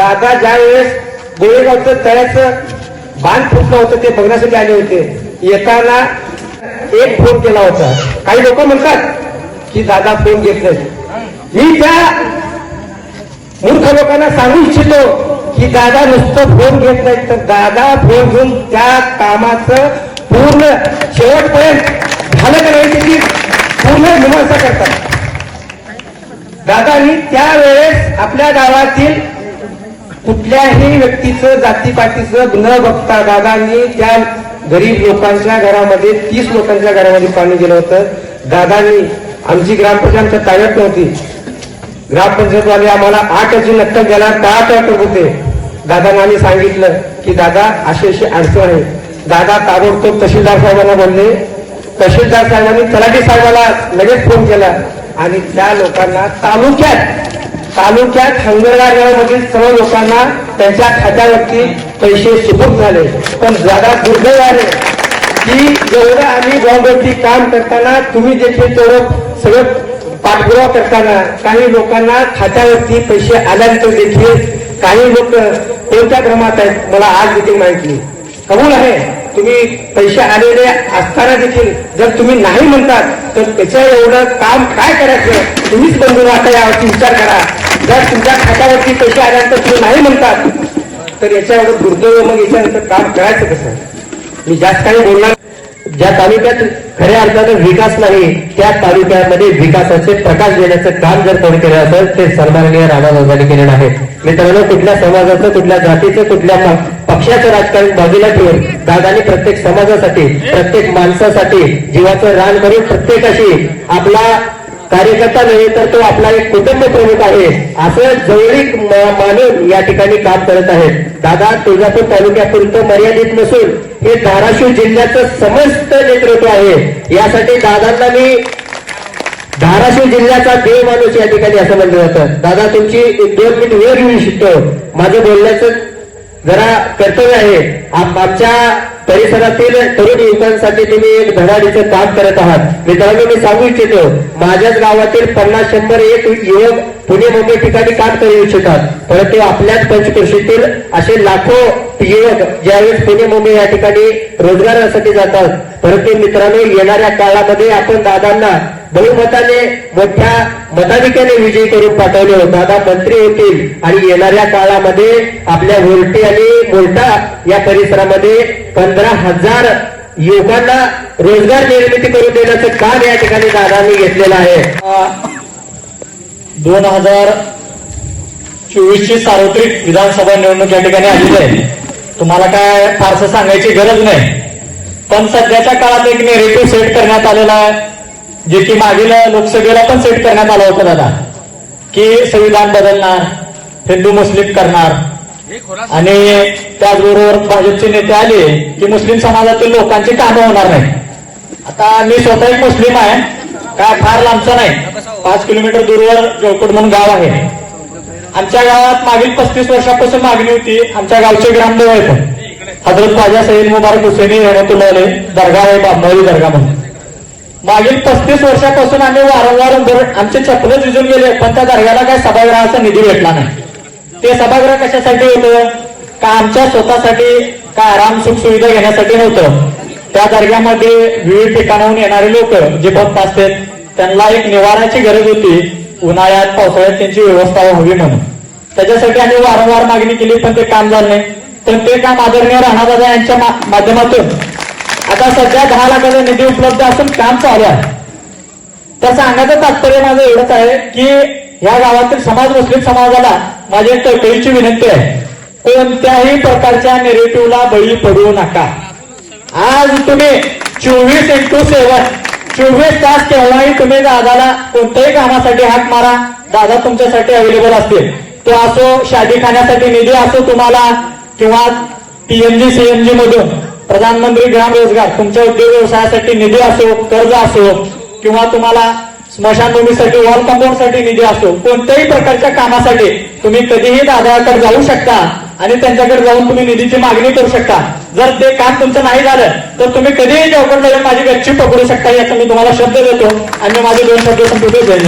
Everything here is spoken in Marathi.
दादा ज्या वेळेस गोळेगावचं तळ्याचं बांध फुटलं होतं ते बघण्यासाठी आले होते. येताना एक फोन केला होता. काही लोक म्हणतात की दादा फोन घेत मी त्या मूर्ख लोकांना सांगू इच्छितो की दादा नुसतं फोन घेत नाही तर दादा फोन घेऊन त्या कामाचं पूर्ण शेवटपर्यंत झालं करायची नाही पूर्ण मीमांसा करतात. दादानी त्यावेळेस आपल्या गावातील कुठल्याही व्यक्तीचं जातीपातीचं न बघता दादांनी त्या गरीब लोकांच्या घरामध्ये तीस लोकांच्या घरामध्ये पाणी गेलं होतं. दादांनी आमची ग्रामपंचायत ताब्यात नव्हती. ग्रामपंचायतवाले आम्हाला आठ अशी नक्कल द्यायला दहा टक्के होते. दादांना आम्ही सांगितलं की दादा अशी अशी अडचण आहे. दादा ताबडतोब तहसीलदार साहेबांना बोलले. तहसीलदार साहेबांनी तलाठी साहेबाला लगेच फोन केला आणि त्या लोकांना तालुक्यात तालुक्यात हंगरगार गावामधील सर्व लोकांना त्यांच्या खात्यावरती पैसे सुपूक झाले. पण जागा दुर्दैव आहे की जेवढं आम्ही बॉम्बवरती काम करताना तुम्ही देखील तेवढं सगळं पाठपुरावा करताना काही लोकांना खात्यावरती पैसे आल्यानंतर देखील काही लोक कोणत्या क्रमात आहेत मला आज देखील माहिती कबूल आहे? तुम्ही पैसे आलेले असताना देखील जर तुम्ही नाही म्हणतात तर त्याच्या एवढं काम काय करायचं? तुम्हीच बंधू आता यावरती विचार करा. जर तुमच्या खात्यावरती पैसे आल्यानंतर तुम्ही नाही म्हणतात तर याच्या एवढं दुर्दैव मग याच्यानंतर काम करायचं कसं? मी जास्त काही बोलणार ज्या तालुक्यात खऱ्या अर्थानं विकास नाही त्या तालुक्यामध्ये विकासाचे प्रकाश देण्याचं काम जर कोणी केलं असेल ते सन्माननीय रामादासांनी केलेलं आहे मित्रांनो कुठल्या समाजाचं कुठल्या जातीचं कुठल्या पक्षाचं राजकारण बाजूला ठेवून दादाने प्रत्येक समाजासाठी प्रत्येक माणसासाठी जीवाचं रान करून प्रत्येकाशी आपला कार्यकर्ता नव्हे तर तो आपला एक कुटुंब प्रमुख आहे असं जवळीक मानून या ठिकाणी काम करत आहेत. दादा तुळजापूर तालुक्यापुरतं मर्यादित नसून हे धाराशिव जिल्ह्याचं समस्त नेतृत्व आहे. यासाठी दादांना मी धाराशिव जिल्ह्याचा देव माणूस या ठिकाणी असं म्हणलं जातं. दादा तुमची एक दोन मिनिट वेळ घेऊ शकतो. माझं बोलण्याचं जरा कर्तव्य आहे. आमच्या परिसरातील तरुण युवकांसाठी तुम्ही एक धडाडीचं काम करत आहात. मित्रांनो मी सांगू इच्छितो माझ्याच गावातील पन्नास शंभर एक युवक पुणे मुंबई ठिकाणी काम करू इच्छितात. परंतु आपल्याच पंचकृषीतील असे लाखो युवक ज्यावेळेस पुणे मुंबई या ठिकाणी रोजगारासाठी जातात. परंतु मित्रांनो येणाऱ्या काळामध्ये आपण दादांना बहुमताने मोठ्या मताधिक्याने विजयी करून पाठवले हो दादा मंत्री होतील आणि येणाऱ्या काळामध्ये आपल्या वोल्टी आणि मोल्टा या परिसरामध्ये पंधरा हजार युवकांना रोजगार निर्मिती करून देण्याचं काम या ठिकाणी दादांनी घेतलेलं आहे. दोन हजार चोवीसची सार्वत्रिक विधानसभा निवडणूक या ठिकाणी आलेली आहे. तुम्हाला काय फारसं सांगायची गरज नाही. पण सध्याच्या काळात एक नेरेटिव्ह सेट करण्यात आलेला आहे जे की मागील लोकसभेला पण सेट करण्यात आलं होतं दादा की संविधान बदलणार हिंदू मुस्लिम करणार. आणि त्याचबरोबर भाजपचे नेते आले की मुस्लिम समाजातील लोकांची कामं होणार नाही आता मी स्वतः एक मुस्लिम आहे काय फार लांबचा नाही. पाच किलोमीटर दूरवर जळकोट म्हणून गाव आहे. आमच्या गावात मागील पस्तीस वर्षापासून मागणी होती. आमच्या गावचे ग्रामदेव आहेत. पण हजरत ख्वाजा सईद मुबारक हुसेनी रहमतुल्लाह दर्गा आहे बाबनौरी दर्गा म्हणून. मागील पस्तीस वर्षापासून आम्ही वारंवार आमचे चपले झिजून गेले पण त्या दर्ग्याला काय सभागृहाचा निधी भेटला नाही. ते सभागृह कशासाठी होतं? का आमच्या स्वतःसाठी काय आराम सुख सुविधा घेण्यासाठी नव्हतं? त्या दर्ग्यामध्ये विविध ठिकाणाहून येणारे लोक जे भक्त असतात त्यांना एक निवाराची गरज होती. उन्हाळ्यात पावसाळ्यात त्यांची व्यवस्था व्हावी म्हणून. त्याच्यासाठी आम्ही वारंवार मागणी केली पण ते काम झालं नाही. पण ते काम आदरणीय राणादादा यांच्या माध्यमातून. आता सध्या दहा लाखाचा निधी उपलब्ध असून काम चालू आहे. तर सांगायचं तात्पर्य माझं एवढंच आहे की या गावातील समाज मुस्लिम समाजाला माझी एक कळकळीची विनंती आहे. कोणत्याही प्रकारच्या नेरेटिव्हला बळी पडू नका. आज तुम्ही चोवीस इंटू सेवन चोवीस तास केव्हाही तुम्ही दादाला कोणत्याही कामासाठी हाक मारा दादा तुमच्यासाठी अवेलेबल असतील. तो असो शादी खाण्यासाठी निधी असो तुम्हाला किंवा पीएमजी सीएमजी मधून प्रधानमंत्री ग्राम रोजगार तुमच्या उद्योग व्यवसायासाठी निधी असो कर्ज असो किंवा तुम्हाला स्मशानभूमीसाठी वॉल कंपाऊंडसाठी निधी असो कोणत्याही प्रकारच्या कामासाठी तुम्ही कधीही दादाकडे जाऊ शकता. आणि त्यांच्याकडे जाऊन तुम्ही निधीची मागणी करू शकता. जर ते काम तुमचं नाही झालं तर तुम्ही कधीही चौकट माझी गच्ची पकडू शकता याचा मी तुम्हाला शब्द देतो. आणि माझे दोन शब्द संपवतो जय